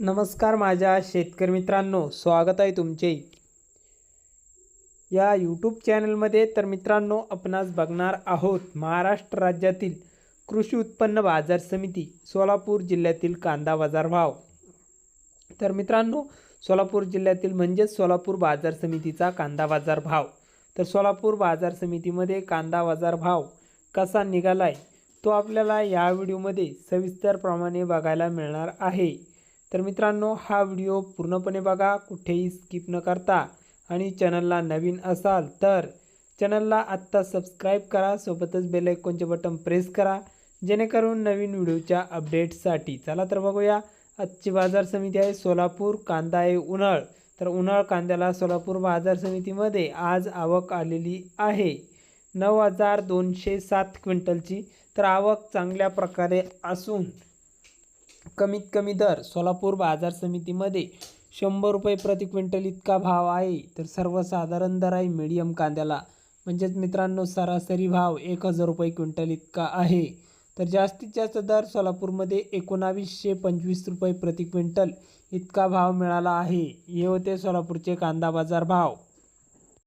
नमस्कार माझ्या शेतकरी मित्रांनो स्वागत आहे तुमचे. या यूट्यूब चॅनलमध्ये तर मित्रांनो आपणास बघणार आहोत महाराष्ट्र राज्यातील कृषी उत्पन्न बाजार समिती सोलापूर जिल्ह्यातील कांदा बाजार भाव. तर मित्रांनो सोलापूर जिल्ह्यातील म्हणजेच सोलापूर बाजार समितीचा कांदा बाजार भाव. तर सोलापूर बाजार समितीमध्ये कांदा बाजार भाव कसा निघालाय तो आपल्याला या व्हिडिओमध्ये सविस्तरप्रमाणे बघायला मिळणार आहे. तर मित्रांनो हा व्हिडिओ पूर्णपणे बघा कुठेही स्किप न करता. आणि चॅनलला नवीन असाल तर चॅनलला आत्ता सबस्क्राईब करा सोबतच बेलायकॉनचे बटन प्रेस करा जेणेकरून नवीन व्हिडिओच्या अपडेटसाठी चला तर बघूया आजची बाजार समिती आहे सोलापूर कांदा आहे उन्हाळ. तर उन्हाळ कांद्याला सोलापूर बाजार समितीमध्ये आज आवक आलेली आहे. नऊ हजार दोनशे सात क्विंटलची. तर आवक चांगल्या प्रकारे असून कमीत कमी दर सोलापूर बाजार समितीमध्ये शंभर रुपये प्रति क्विंटल इतका भाव आहे. तर सर्वसाधारण दर आहे मीडियम कांद्याला. म्हणजेच मित्रांनो सरासरी भाव एक हजार रुपये क्विंटल इतका आहे. तर जास्तीत जास्त दर सोलापूरमध्ये एकोणावीसशे पंचवीस रुपये प्रति क्विंटल इतका भाव मिळाला आहे. हे होते सोलापूरचे कांदा बाजार भाव.